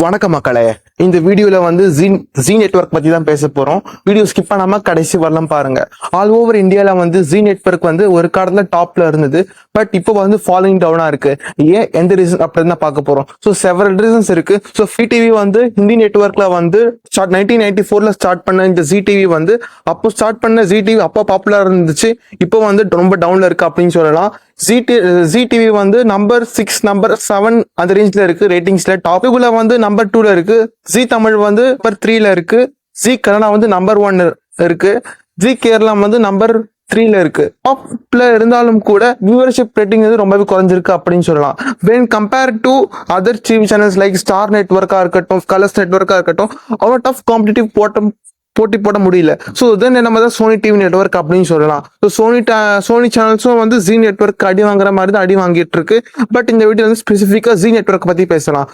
வணக்கம் மக்களே இந்த வீடியோல வந்து ஜி ஜி நெட்வொர்க் பத்தி தான் பேச போறோம். வீடியோ ஸ்கிப் பண்ணாம கடைசி வரலாம் பாருங்க. ஆல் ஓவர் இந்தியால வந்து ஜி நெட்வொர்க் வந்து ஒரு காலத்துல டாப்ல இருந்தது. பட் இப்போ வந்து ஃபாலோயிங் டவுனா இருக்கு. ஏன் எந்த ரீசன் அப்படின்னு தான் பார்க்க போறோம். ஸோ செவரல் ரீசன்ஸ் இருக்கு. ஸோ ஃபி டிவி வந்து ஹிந்தி நெட்ஒர்க்ல வந்து ஸ்டார்ட் நைன்டீன் நைன்டி ஃபோர்ல ஸ்டார்ட் பண்ண இந்த ஜி டிவி வந்து அப்போ ஸ்டார்ட் பண்ண ஜி டிவி அப்போ பாப்புலர் இருந்துச்சு. இப்போ வந்து ரொம்ப டவுன்ல இருக்கு அப்படின்னு சொல்லலாம். ஜி டி டிவி வந்து நம்பர் சிக்ஸ் நம்பர் செவன் அந்த ரேஞ்சில் இருக்கு ரேட்டிங்ஸ்ல டாப்புக்குள்ள வந்து நம்பர் டூல இருக்கு. ஜி தமிழ் வந்து நம்பர் த்ரீல இருக்கு. ஜி கனடா வந்து நம்பர் ஒன் இருக்கு. ஜி கேரளா வந்து நம்பர் த்ரீல இருக்கு. டாப்ல இருந்தாலும் கூட வியூவர்ஷிப் ரேட்டிங் வந்து ரொம்பவே குறைஞ்சிருக்கு அப்படின்னு சொல்லலாம். When compare to other TV channels like Star நெட்ஒர்க்கா இருக்கட்டும் கலர்ஸ் நெட்ஒர்க்கா இருக்கட்டும் அவுட் ஆஃப் காம்படிட்டிவ் போட்டம் போட்டி போட முடியல. ஸோ தென் நம்ம தான் சோனி டிவி நெட்வொர்க் அப்படின்னு சொல்லலாம். ஸோ சோனி சோனி சேனல்ஸும் வந்து ஜி நெட்வொர்க் அடி வாங்குற மாதிரி தான் அடி வாங்கிட்டு இருக்கு. பட் இந்த வீடியோ வந்து ஸ்பெசிஃபிக்காக ஜி நெட்வொர்க் பத்தி பேசலாம்.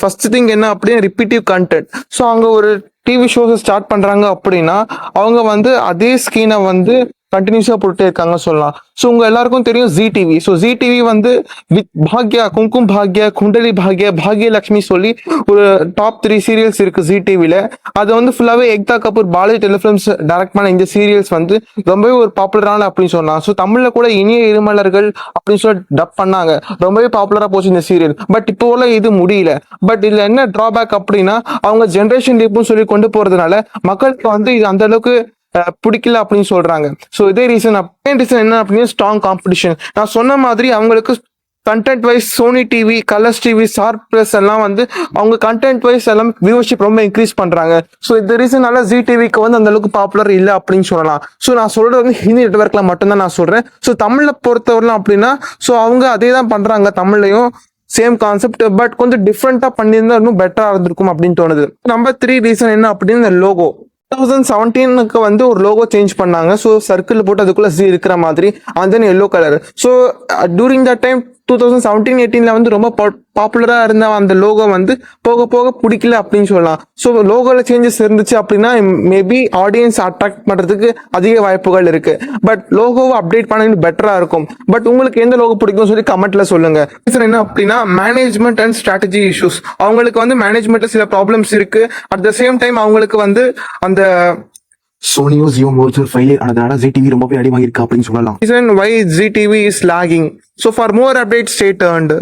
ஃபர்ஸ்ட் திங் என்ன அப்படின்னா ரிப்பீட்டிவ் கண்டென்ட் ஸோ அங்கே ஒரு டிவி ஷோஸை ஸ்டார்ட் பண்ணுறாங்க அப்படின்னா அவங்க வந்து அதே ஸ்கீனை வந்து கண்டினியூஸா போட்டுட்டே இருக்காங்க சொல்லலாம். ஸோ உங்க எல்லாருக்கும் தெரியும் G TV so G TV வந்து வித் பாக்யா குங்கும் பாக்யா குண்டலி பாக்யா பாக்யலக்ஷ்மி சொல்லி ஒரு டாப் த்ரீ சீரியல்ஸ் இருக்கு ஜி டிவியில் அது வந்து ஃபுல்லாவே எக்தா கபூர் பாலாஜி டெலிஃபிலிம்ஸ் டைரக்ட் பண்ண இந்த சீரியல்ஸ் வந்து ரொம்பவே ஒரு பாப்புலரான அப்படின்னு சொல்லலாம். ஸோ தமிழ்ல கூட இனிய இருமலர்கள் அப்படின்னு சொல்லி டப் பண்ணாங்க. ரொம்பவே பாப்புலரா போச்சு இந்த சீரியல் பட் இப்போ உள்ள இது முடியல. பட் இதுல என்ன டிராபேக் அப்படின்னா அவங்க ஜென்ரேஷன் லீப்பும் சொல்லி கொண்டு போறதுனால மக்களுக்கு வந்து இது அந்த அளவுக்கு பிடிக்கல அப்படின்னு சொல்றாங்க. ஸோ இதே ரீசன் ரீசன் என்ன அப்படின்னா ஸ்ட்ராங் காம்படிஷன் நான் சொன்ன மாதிரி அவங்களுக்கு content wise Sony TV Colors TV Star Plus எல்லாம் வந்து அவங்க கண்டென்ட் வைஸ் எல்லாம் வியூவர்ஷிப் ரொம்ப இன்க்ரீஸ் பண்றாங்க. ஸோ இந்த ரீசனால ஜி டிவிக்கு வந்து அந்த அளவுக்கு பாப்புலர் இல்லை அப்படின்னு சொல்லலாம். ஸோ நான் சொல்றது வந்து ஹிந்தி நெட்ஒர்க்ல மட்டும்தான் நான் சொல்றேன். ஸோ தமிழ்ல பொறுத்தவரைலாம் அப்படின்னா ஸோ அவங்க அதே தான் பண்றாங்க தமிழ்லையும் சேம் கான்செப்ட் பட் கொஞ்சம் டிஃப்ரெண்டா பண்ணியிருந்தா இன்னும் பெட்டரா இருந்திருக்கும் அப்படின்னு தோணுது. நம்பர் த்ரீ ரீசன் என்ன அப்படின்னு இந்த லோகோ தௌசண்ட் செவன்டீனுக்கு வந்து ஒரு லோகோ சேஞ்ச் பண்ணாங்க. ஸோ சர்க்கிள் போட்டு அதுக்குள்ளே ஜி இருக்கிற மாதிரி and then yellow colour so during the time two thousand seventeen எயிட்டீன்ல வந்து ரொம்ப பாப்புலரா இருந்த அந்த லோகோ வந்து போக போக பிடிக்கல அப்படின்னு சொல்லலாம். ஸோ லோகோல சேஞ்சஸ் இருந்துச்சு அப்படின்னா மேபி ஆடியன்ஸ் அட்ராக்ட் பண்றதுக்கு அதிக வாய்ப்புகள் இருக்கு. பட் லோகோவை அப்டேட் பண்ண பெட்டராக பெட்டரா இருக்கும். பட் உங்களுக்கு எந்த லோகோ பிடிக்கும் சொல்லி கமெண்ட்ல சொல்லுங்க. என்ன அப்படின்னா மேனேஜ்மெண்ட் அண்ட் ஸ்ட்ராட்டஜி இஷ்யூஸ் அவங்களுக்கு வந்து மேனேஜ்மெண்ட்ல சில ப்ராப்ளம்ஸ் இருக்கு. அட் த சேம் டைம் அவங்களுக்கு வந்து அந்த சோனியோ ஜியோ மோர்ச்சர் ஃபெயிலியர் ஆனதுனால ஜி டிவி ரொம்பவே அடி வாங்கியிருக்கு அப்படின்னு சொல்லலாம். Reason why Zee TV is lagging so far more update state and